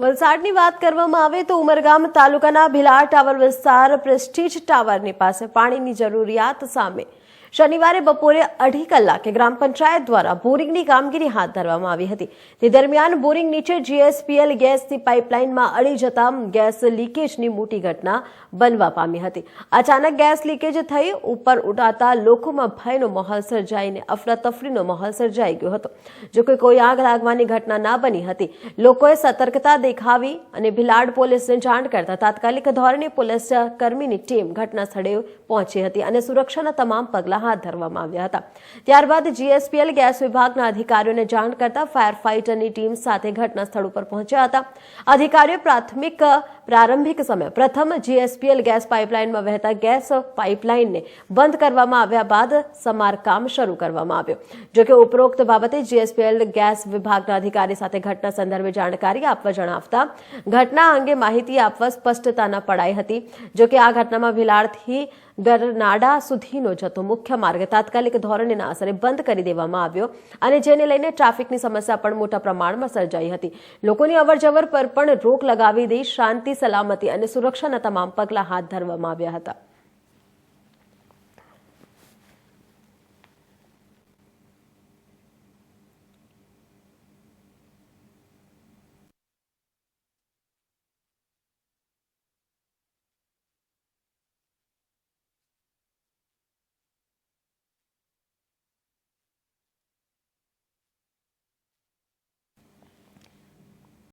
વલસાડની વાત કરવામાં આવે તો ઉમરગામ તાલુકાના ભીલાર ટાવર વિસ્તાર પ્રેસ્ટીજ ટાવરની પાસે પાણીની જરૂરિયાત સામે શનિવારે બપોરે અઢી કલાકે ગ્રામ પંચાયત દ્વારા બોરિંગની કામગીરી હાથ ધરવામાં આવી હતી. તે દરમિયાન બોરિંગ નીચે જીએસપીએલ ગેસની પાઇપલાઇનમાં અડી જતા ગેસ લીકેજની મોટી ઘટના બનવા પામી હતી. અચાનક ગેસ લીકેજ થઈ ઉપર ઉડાતા લોકોમાં ભયનો માહોલ સર્જાઈને અફરાતફરીનો માહોલ સર્જાઈ ગયો હતો. જો કે કોઈ આગ લાગવાની ઘટના ના બની હતી. લોકોએ સતર્કતા દેખાવી અને ભિલાડ પોલીસને જાણ કરતા તાત્કાલિક ધોરણે પોલીસ કર્મીની ટીમ ઘટના સ્થળે પહોંચી હતી અને સુરક્ષાના તમામ પગલાં હાથ ધરવામાં આવ્યા હતા. ત્યારબાદ જીએસપીએલ ગેસ વિભાગના અધિકારીઓને જાણ કરતા ફાયર ફાઇટરની ટીમ સાથે ઘટના સ્થળ ઉપર પહોંચ્યા હતા. અધિકારીઓ પ્રાથમિક પ્રારંભિક સમય. પ્રથમ જીએસપીએલ ગેસ પાઇપલાઇનમાં વહેતા ગેસ પાઇપલાઇનને બંધ કરવામાં આવ્યા બાદ સમારકામ શરૂ કરવામાં આવ્યો. જોકે ઉપરોક્ત બાબતે જીએસપીએલ ગેસ વિભાગના અધિકારી સાથે ઘટના સંદર્ભે જાણકારી આપવા જણાવતા, ઘટના અંગે માહિતી આપવા સ્પષ્ટતા ન પડાઈ હતી. જોકે આ ઘટનામાં ભિલાડથી ગરનાડા સુધીનો જતો મુખ્ય માર્ગ તાત્કાલિક ધોરણેના અસરે બંધ કરી દેવામાં આવ્યો અને જેને લઈને ટ્રાફિકની સમસ્યા પણ મોટા પ્રમાણમાં સર્જાઈ હતી. લોકોની અવરજવર પર પણ રોક લગાવી દઈ શાંતિ સલામતી અને સુરક્ષાના તમામ પગલાં હાથ ધરવામાં આવ્યા હતા.